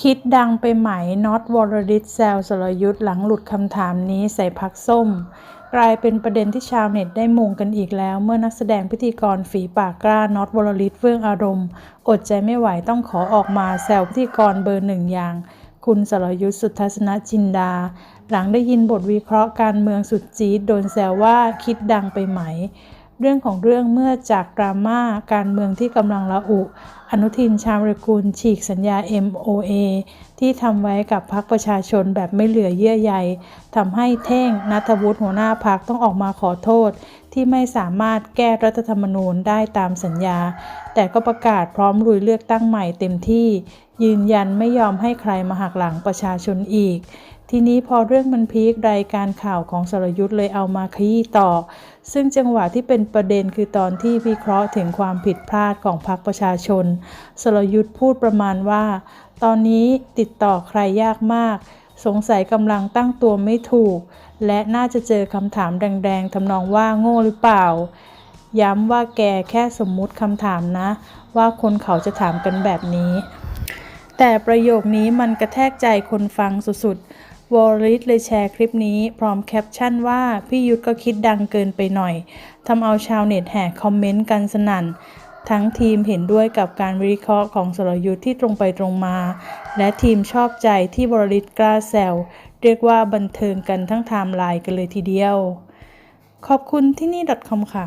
คิดดังไปไหมน็อตวรริศแซวสรยุทธ์หลังหลุดคำถามนี้ใส่พักส้ม กลายเป็นประเด็นที่ชาวเน็ตได้มุงกันอีกแล้ว เมื่อนักแสดงพิธีกรฝีปากกล้าน็อตวรริศเฟื่องอารมณ์ อดใจไม่ไหวต้องขอออกมาแซวพิธีกรเบอร์หนึ่งอย่าง คุณสรยุทธ์สุทัศนจินดา หลังได้ยินบทวิเคราะห์การเมืองสุดจี๊ดโดนแซวว่าคิดดังไปไหม เรื่องของเรื่องเมื่อจากดราม่าการเมืองที่กำลังระอุ อนุทินชาญวิรกูลฉีกสัญญา MOA ที่ทำไว้กับพรรคประชาชนแบบไม่เหลือเยื่อใยทำให้เท่งนัทวุฒิหัวหน้าพรรคต้องออกมาขอโทษ ที่ไม่สามารถแก้รัฐธรรมนูญได้ตามสัญญา แต่ก็ประกาศพร้อมลุยเลือกตั้งใหม่เต็มที่ ยืนยันไม่ยอมให้ใครมาหักหลังประชาชนอีก ทีนี้พอเรื่องมันพีครายการข่าวของสรยุทธ์เลยเอามาขยี้ต่อ ซึ่งจังหวะที่เป็นประเด็นคือตอนที่วิเคราะห์ถึงความผิดพลาดของพรรคประชาชน สรยุทธ์พูดประมาณว่า ตอนนี้ติดต่อใครยากมาก สงสัยกำลังตั้งตัวไม่ถูก และน่าจะเจอคำถามแดงๆทำนองว่าโง่หรือเปล่า ย้ำว่าแกแค่สมมุติคำถามนะ ว่าคนเขาจะถามกันแบบนี้ แต่ประโยคนี้มันกระแทกใจคนฟังสุดๆ วอลลิสเลยแชร์คลิปนี้ พร้อมแคปชั่นว่า พี่ยุทธก็คิดดังเกินไปหน่อยทำเอาชาวเน็ตแห่คอมเมนต์กันสนั่น ทั้งทีมเห็นด้วยกับการวิเคราะห์ของสรยุทธ์ที่ตรงไปตรงมา และทีมชอบใจที่บรลิตกล้าแซวเรียกว่าบันเทิงกันทั้งไทม์ไลน์กันเลยทีเดียว ขอบคุณที่นี่ .com ค่ะ